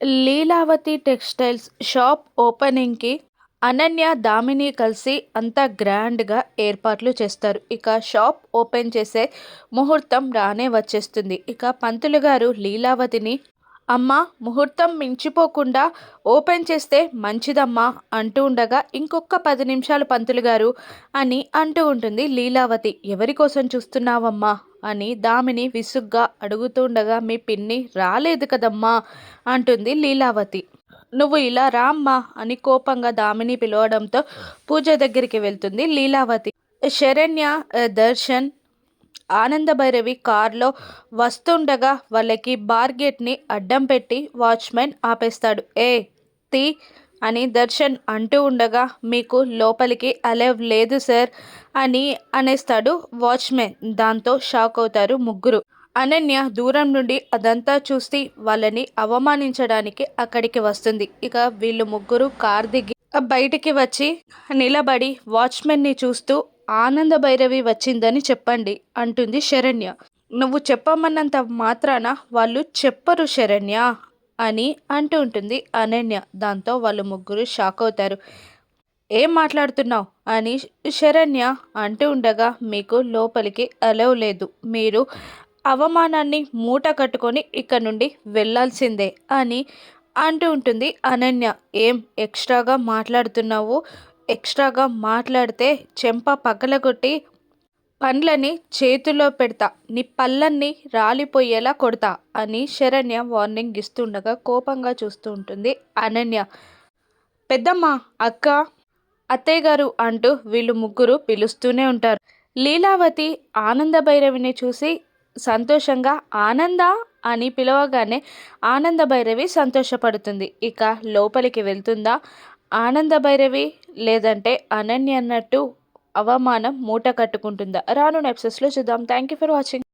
Leelavathi textiles shop ఓపెనింగ్కి అనన్య దామిని కలిసి అంతా గ్రాండ్గా ఏర్పాట్లు చేస్తారు. ఇక షాప్ ఓపెన్ చేసే ముహూర్తం రానే వచ్చేస్తుంది. ఇక పంతులు గారు లీలావతిని అమ్మా ముహూర్తం మించిపోకుండా ఓపెన్ చేస్తే మంచిదమ్మా అంటూ ఉండగా ఇంకొక పది నిమిషాలు పంతులు గారు అని అంటూ ఉంటుంది లీలావతి. ఎవరి కోసం చూస్తున్నావమ్మా? అని దామిని విసుగ్గా అడుగుతుండగా మీ పిన్ని రాలేదు కదమ్మా అంటుంది లీలావతి. నువ్వు ఇలా రామ్మా అని కోపంగా దామిని పిలవడంతో పూజ దగ్గరికి వెళ్తుంది లీలావతి. శరణ్య దర్శన్ ఆనందభైరవి కారులో వస్తుండగా వాళ్ళకి బార్గెట్ని అడ్డం పెట్టి వాచ్మెన్ ఆపేస్తాడు. ఏ తీ అని దర్శన్ అంటూ ఉండగా మీకు లోపలికి అలవ్ లేదు సార్ అని అనేస్తాడు వాచ్మెన్. దాంతో షాక్ అవుతారు ముగ్గురు. అనన్య దూరం నుండి అదంతా చూసి వాళ్ళని అవమానించడానికి అక్కడికి వస్తుంది. ఇక వీళ్ళు ముగ్గురు కార్ దిగి బయటికి వచ్చి నిలబడి వాచ్మెన్ని చూస్తూ ఆనంద భైరవి వచ్చిందని చెప్పండి అంటుంది శరణ్య. నువ్వు చెప్పమన్నంత మాత్రాన వాళ్ళు చెప్పరు శరణ్య అని అంటూ ఉంటుంది అనన్య. దాంతో వాళ్ళు ముగ్గురు షాక్ అవుతారు. ఏం మాట్లాడుతున్నావు? అని శరణ్య అంటూ ఉండగా మీకు లోపలికి అలవ్ లేదు. మీరు అవమానాన్ని మూట కట్టుకొని ఇక్కడ నుండి వెళ్ళాల్సిందే అని అంటూ ఉంటుంది అనన్య. ఏం ఎక్స్ట్రాగా మాట్లాడుతున్నావు? ఎక్స్ట్రాగా మాట్లాడితే చెంప పగలగొట్టి పండ్లని చేతిలో పెడతా. నీ పళ్ళన్నీ రాలిపోయేలా కొడతా అని శరణ్య వార్నింగ్ ఇస్తుండగా కోపంగా చూస్తూ ఉంటుంది అనన్య. పెద్దమ్మ అక్క అత్తయ్య గారు అంటూ వీళ్ళు ముగ్గురు పిలుస్తూనే ఉంటారు. లీలావతి ఆనంద భైరవిని చూసి సంతోషంగా ఆనంద? అని పిలవగానే ఆనంద భైరవి సంతోషపడుతుంది. ఇక లోపలికి వెళ్తుందా? ఆనంద భైరవి లేదంటే అనన్య అన్నట్టు అవమానం మూట కట్టుకుంటుందా? రాను నెప్సెస్లో చూద్దాం. Thank you for watching